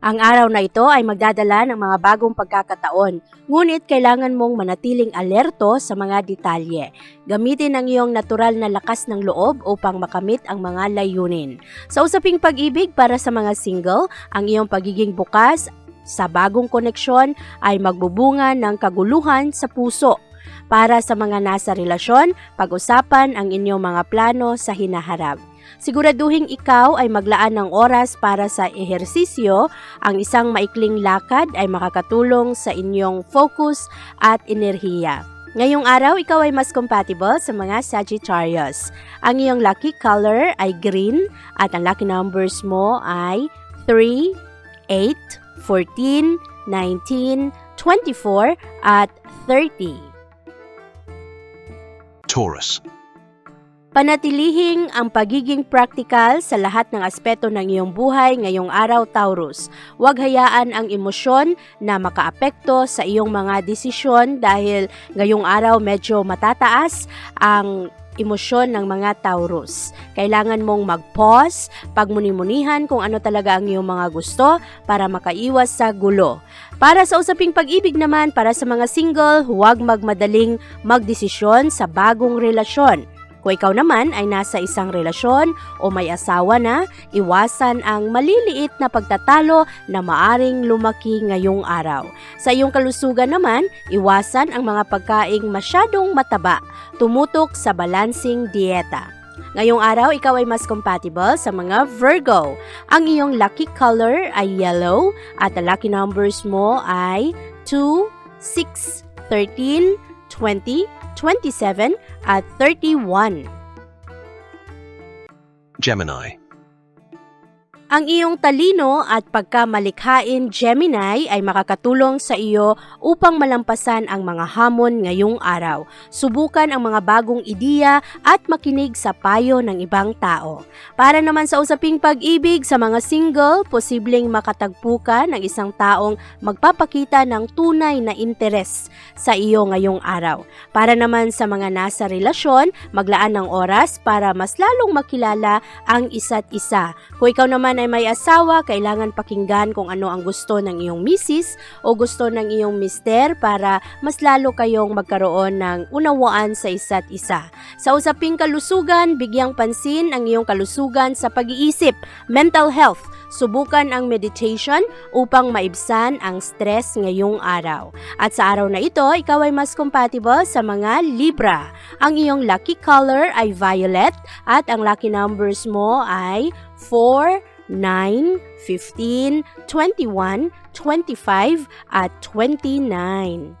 Ang araw na ito ay magdadala ng mga bagong pagkakataon, ngunit kailangan mong manatiling alerto sa mga detalye. Gamitin ang iyong natural na lakas ng loob upang makamit ang mga layunin. Sa usaping pag-ibig para sa mga single, ang iyong pagiging bukas sa bagong koneksyon ay magbubunga ng kaguluhan sa puso. Para sa mga nasa relasyon, pag-usapan ang inyong mga plano sa hinaharap. Siguraduhing ikaw ay maglaan ng oras para sa ehersisyo ang isang maikling lakad ay makakatulong sa inyong focus at enerhiya. Ngayong araw, ikaw ay mas compatible sa mga Sagittarius. Ang iyong lucky color ay green at ang lucky numbers mo ay 3, 8, 14, 19, 24 at 30. Taurus. Panatilihing ang pagiging practical sa lahat ng aspeto ng iyong buhay ngayong araw, Taurus. Huwag hayaan ang emosyon na makaapekto sa iyong mga desisyon dahil ngayong araw medyo matataas ang emosyon ng mga Taurus. Kailangan mong mag-pause, pagmunimunihan kung ano talaga ang iyong mga gusto para makaiwas sa gulo. Para sa usaping pag-ibig naman, para sa mga single, huwag magmadaling magdesisyon sa bagong relasyon. Kung ikaw naman ay nasa isang relasyon o may asawa na, iwasan ang maliliit na pagtatalo na maaring lumaki ngayong araw. Sa iyong kalusugan naman, iwasan ang mga pagkaing masyadong mataba, tumutok sa balancing dieta. Ngayong araw, ikaw ay mas compatible sa mga Virgo. Ang iyong lucky color ay yellow at ang lucky numbers mo ay 2, 6, 13, 20, 27 at 31. Gemini. Ang iyong talino at pagkamalikhain Gemini ay makakatulong sa iyo upang malampasan ang mga hamon ngayong araw. Subukan ang mga bagong ideya at makinig sa payo ng ibang tao. Para naman sa usaping pag-ibig sa mga single, posibleng makatagpo ka ng isang taong magpapakita ng tunay na interes sa iyo ngayong araw. Para naman sa mga nasa relasyon, maglaan ng oras para mas lalong makilala ang isa't isa. Kung ikaw naman ay may asawa, kailangan pakinggan kung ano ang gusto ng iyong misis o gusto ng iyong mister para mas lalo kayong magkaroon ng unawaan sa isa't isa. Sa usaping kalusugan, bigyang pansin ang iyong kalusugan sa pag-iisip, mental health. Subukan ang meditation upang maibsan ang stress ngayong araw. At sa araw na ito, ikaw ay mas compatible sa mga Libra. Ang iyong lucky color ay violet at ang lucky numbers mo ay 4, 9, 15, 21, 25 at 29.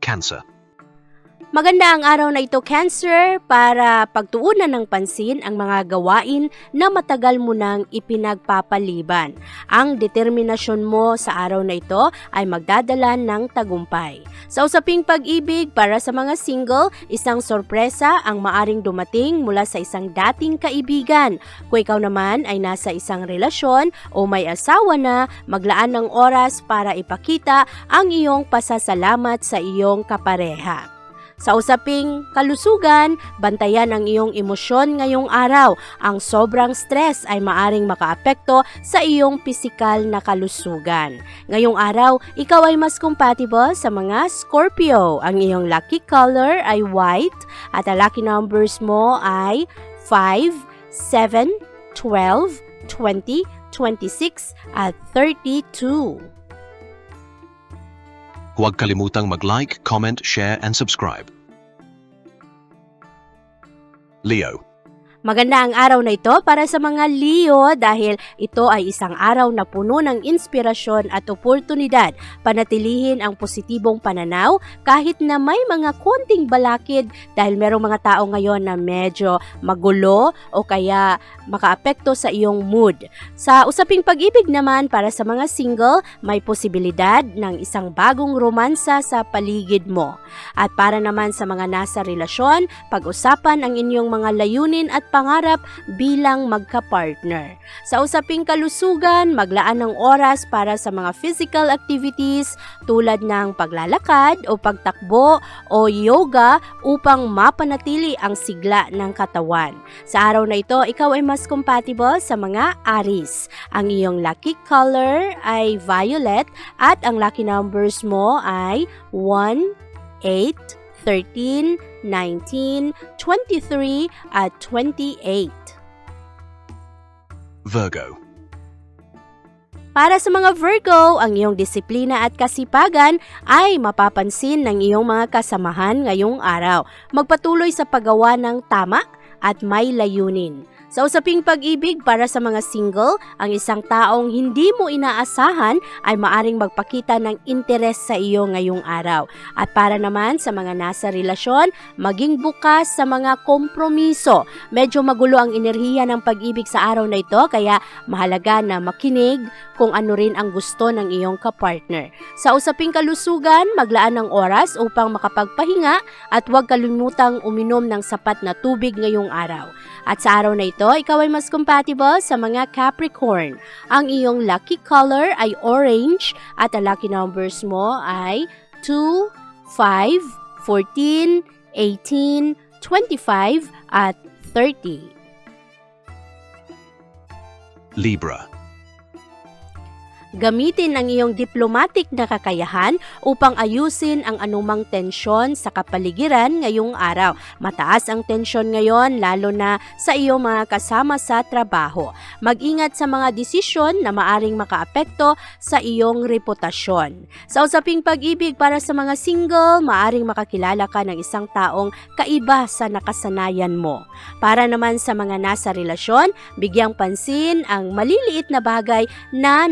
Cancer. Maganda ang araw na ito, Cancer, para pagtuunan ng pansin ang mga gawain na matagal mo nang ipinagpapaliban. Ang determinasyon mo sa araw na ito ay magdadala ng tagumpay. Sa usaping pag-ibig para sa mga single, isang sorpresa ang maaring dumating mula sa isang dating kaibigan. Kung ikaw naman ay nasa isang relasyon o may asawa na, maglaan ng oras para ipakita ang iyong pasasalamat sa iyong kapareha. Sa usaping kalusugan, bantayan ang iyong emosyon ngayong araw. Ang sobrang stress ay maaring makaapekto sa iyong pisikal na kalusugan. Ngayong araw, ikaw ay mas compatible sa mga Scorpio. Ang iyong lucky color ay white at ang lucky numbers mo ay 5, 7, 12, 20, 26, at 32. Huwag kalimutang mag-like, comment, share, and subscribe. Leo. Maganda ang araw na ito para sa mga Leo dahil ito ay isang araw na puno ng inspirasyon at oportunidad panatilihin ang positibong pananaw kahit na may mga konting balakid dahil merong mga tao ngayon na medyo magulo o kaya makaapekto sa iyong mood. Sa usaping pag-ibig naman para sa mga single, may posibilidad ng isang bagong romansa sa paligid mo. At para naman sa mga nasa relasyon, pag-usapan ang inyong mga layunin at pangarap bilang magka-partner. Sa usaping kalusugan, maglaan ng oras para sa mga physical activities tulad ng paglalakad o pagtakbo o yoga upang mapanatili ang sigla ng katawan. Sa araw na ito, ikaw ay mas compatible sa mga Aris. Ang iyong lucky color ay violet at ang lucky numbers mo ay 1, 8, 13, 19, 23 at 28. Virgo. Para sa mga Virgo, ang iyong disiplina at kasipagan ay mapapansin ng iyong mga kasamahan ngayong araw. Magpatuloy sa paggawa ng tama at may layunin. Sa usaping pag-ibig para sa mga single, ang isang taong hindi mo inaasahan ay maaring magpakita ng interes sa iyo ngayong araw. At para naman sa mga nasa relasyon, maging bukas sa mga kompromiso. Medyo magulo ang enerhiya ng pag-ibig sa araw na ito kaya mahalaga na makinig kung ano rin ang gusto ng iyong kapartner. Sa usaping kalusugan, maglaan ng oras upang makapagpahinga at huwag kalimutang uminom ng sapat na tubig ngayong araw. At sa araw na ito, ikaw ay mas compatible sa mga Capricorn. Ang iyong lucky color ay orange at ang lucky numbers mo ay 2, 5, 14, 18, 25 at 30. Libra. Gamitin ang iyong diplomatic na kakayahan upang ayusin ang anumang tensyon sa kapaligiran ngayong araw. Mataas ang tensyon ngayon lalo na sa iyong mga kasama sa trabaho. Mag-ingat sa mga desisyon na maaring makaapekto sa iyong reputasyon. Sa usaping pag-ibig para sa mga single, maaring makakilala ka ng isang taong kaiba sa nakasanayan mo. Para naman sa mga nasa relasyon, bigyang pansin ang maliliit na bagay na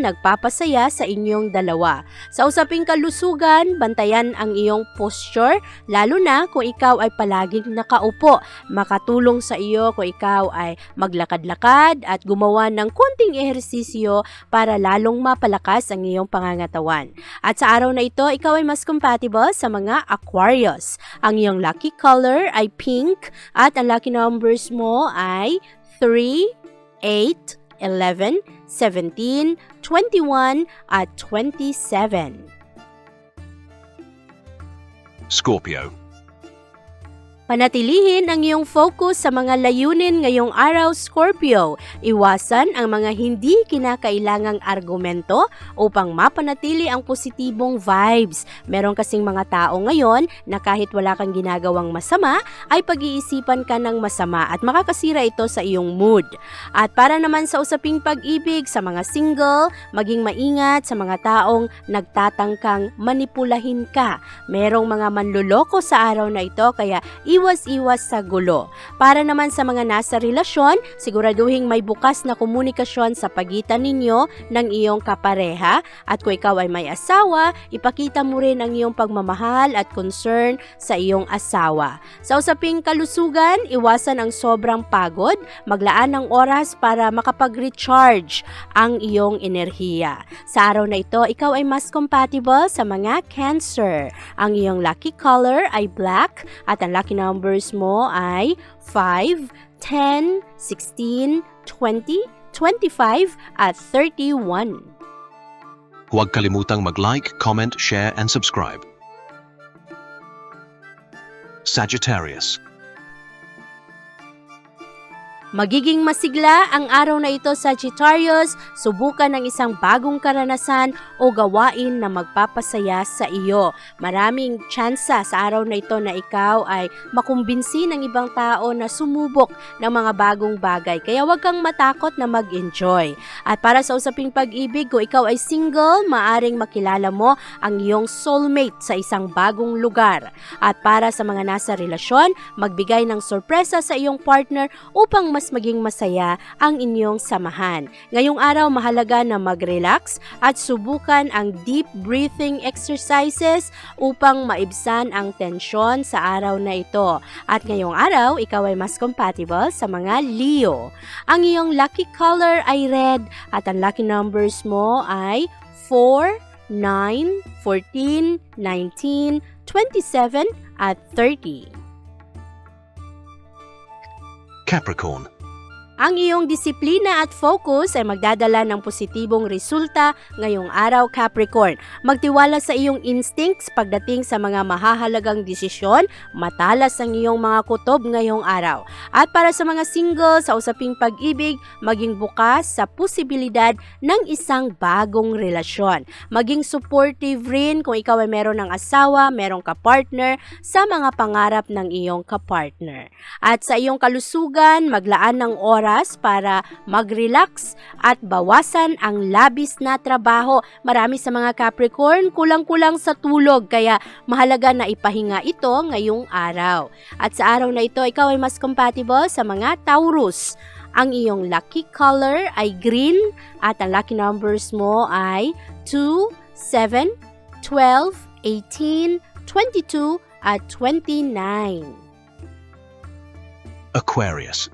nagpapasaya sa inyong dalawa. Sa usaping kalusugan, bantayan ang iyong posture, lalo na kung ikaw ay palaging nakaupo. Makatulong sa iyo kung ikaw ay maglakad-lakad at gumawa ng konting ehersisyo para lalong mapalakas ang iyong pangangatawan. At sa araw na ito, ikaw ay mas compatible sa mga Aquarius. Ang iyong lucky color ay pink at ang lucky numbers mo ay 3, 8, 11, 17, 21 at 27. Scorpio. Panatilihin ang iyong focus sa mga layunin ngayong araw, Scorpio. Iwasan ang mga hindi kinakailangang argumento upang mapanatili ang positibong vibes. Meron kasing mga tao ngayon na kahit wala kang ginagawang masama, ay pag-iisipan ka ng masama at makakasira ito sa iyong mood. At para naman sa usaping pag-ibig sa mga single, maging maingat sa mga taong nagtatangkang manipulahin ka. Merong mga manluloko sa araw na ito kaya iwas-iwas sa gulo. Para naman sa mga nasa relasyon, siguraduhin may bukas na komunikasyon sa pagitan ninyo ng iyong kapareha at kung ikaw ay may asawa, ipakita mo rin ang iyong pagmamahal at concern sa iyong asawa. Sa usaping kalusugan, iwasan ang sobrang pagod, maglaan ng oras para makapag-recharge ang iyong enerhiya. Sa araw na ito, ikaw ay mas compatible sa mga cancer. Ang iyong lucky color ay black at ang lucky numbers mo ay 5, 10, 16, 20, 25 at 31. Huwag kalimutang mag-like, comment, share, and subscribe. Sagittarius. Magiging masigla ang araw na ito Sagittarius, subukan ng isang bagong karanasan o gawain na magpapasaya sa iyo. Maraming tsansa sa araw na ito na ikaw ay makumbinsi ng ibang tao na sumubok ng mga bagong bagay. Kaya huwag kang matakot na mag-enjoy. At para sa usaping pag-ibig, kung ikaw ay single, maaring makilala mo ang iyong soulmate sa isang bagong lugar. At para sa mga nasa relasyon, magbigay ng sorpresa sa iyong partner upang mas maging masaya ang inyong samahan. Ngayong araw, mahalaga na mag-relax at subukan ang deep breathing exercises upang maibsan ang tensyon sa araw na ito. At ngayong araw, ikaw ay mas compatible sa mga Leo. Ang iyong lucky color ay red at ang lucky numbers mo ay 4, 9, 14, 19, 27 at 30. Capricorn. Ang iyong disiplina at focus ay magdadala ng positibong resulta ngayong araw Capricorn. Magtiwala sa iyong instincts pagdating sa mga mahahalagang desisyon, matalas ang iyong mga kutob ngayong araw. At para sa mga single sa usaping pag-ibig, maging bukas sa posibilidad ng isang bagong relasyon. Maging supportive rin kung ikaw ay meron ng asawa, merong kapartner sa mga pangarap ng iyong kapartner. At sa iyong kalusugan, maglaan ng oras para mag-relax at bawasan ang labis na trabaho. Marami sa mga Capricorn kulang-kulang sa tulog kaya mahalaga na ipahinga ito ngayong araw. At sa araw na ito, ikaw ay mas compatible sa mga Taurus. Ang iyong lucky color ay green at ang lucky numbers mo ay 2, 7, 12, 18, 22 at 29. Aquarius.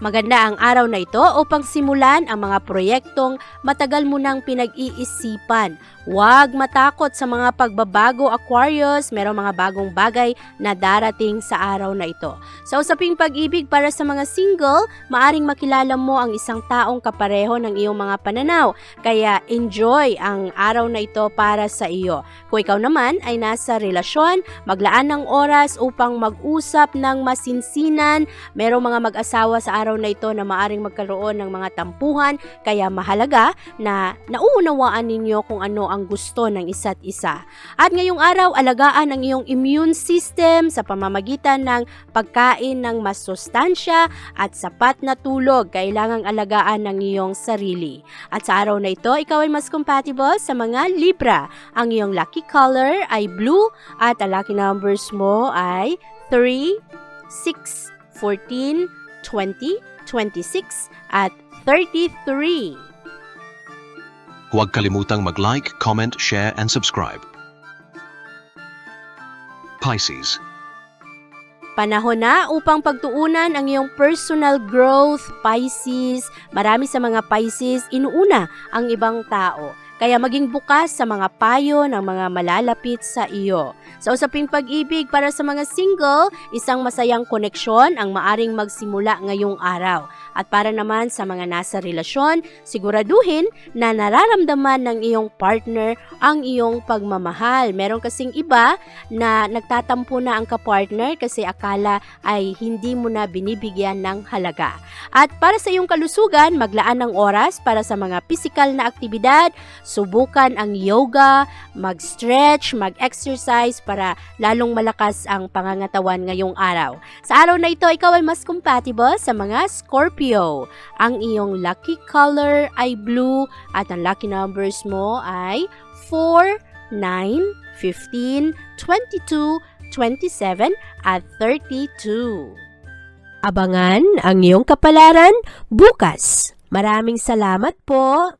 Maganda ang araw na ito upang simulan ang mga proyektong matagal mo nang pinag-iisipan. Huwag matakot sa mga pagbabago Aquarius, merong mga bagong bagay na darating sa araw na ito. Sa usaping pag-ibig para sa mga single, maaring makilala mo ang isang taong kapareho ng iyong mga pananaw. Kaya enjoy ang araw na ito para sa iyo. Kung ikaw naman ay nasa relasyon, maglaan ng oras upang mag-usap ng masinsinan. Merong mga mag-asawa sa araw na ito na maaring magkaroon ng mga tampuhan, kaya mahalaga na nauunawaan ninyo kung ano ang gusto ng isa't isa. At ngayong araw, alagaan ang iyong immune system sa pamamagitan ng pagkain ng mas sustansya at sapat na tulog. Kailangang alagaan ng iyong sarili. At sa araw na ito, ikaw ay mas compatible sa mga Libra. Ang iyong lucky color ay blue at ang lucky numbers mo ay 3, 6, 14, 20, 26 at 33. Huwag kalimutang mag-like, comment, share, and subscribe. Pisces. Panahon na upang pagtuunan ang iyong personal growth, Pisces. Marami sa mga Pisces, inuuna ang ibang tao. Kaya maging bukas sa mga payo ng mga malalapit sa iyo. Sa usaping pag-ibig para sa mga single, isang masayang koneksyon ang maaring magsimula ngayong araw. At para naman sa mga nasa relasyon, siguraduhin na nararamdaman ng iyong partner ang iyong pagmamahal. Meron kasing iba na nagtatampo na ang kapartner kasi akala ay hindi mo na binibigyan ng halaga. At para sa iyong kalusugan, maglaan ng oras para sa mga pisikal na aktibidad, subukan ang yoga, mag-stretch, mag-exercise para lalong malakas ang pangangatawan ngayong araw. Sa araw na ito, ikaw ay mas compatible sa mga Scorpio. Ang iyong lucky color ay blue at ang lucky numbers mo ay 4, 9, 15, 22, 27 at 32. Abangan ang iyong kapalaran bukas. Maraming salamat po.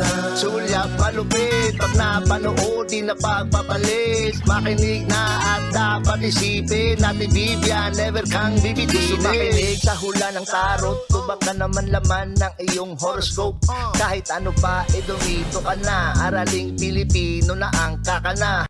Una, sulyap malupit Pag napanood, di na pagpapalit Makinig na at dapat isipin Natin Vivian, never kang bibitinin Sumakinig sa hula ng tarot Tubak ka naman laman ng iyong horoscope. Kahit ano pa, eh dumito ka na. Araling Pilipino na ang kakana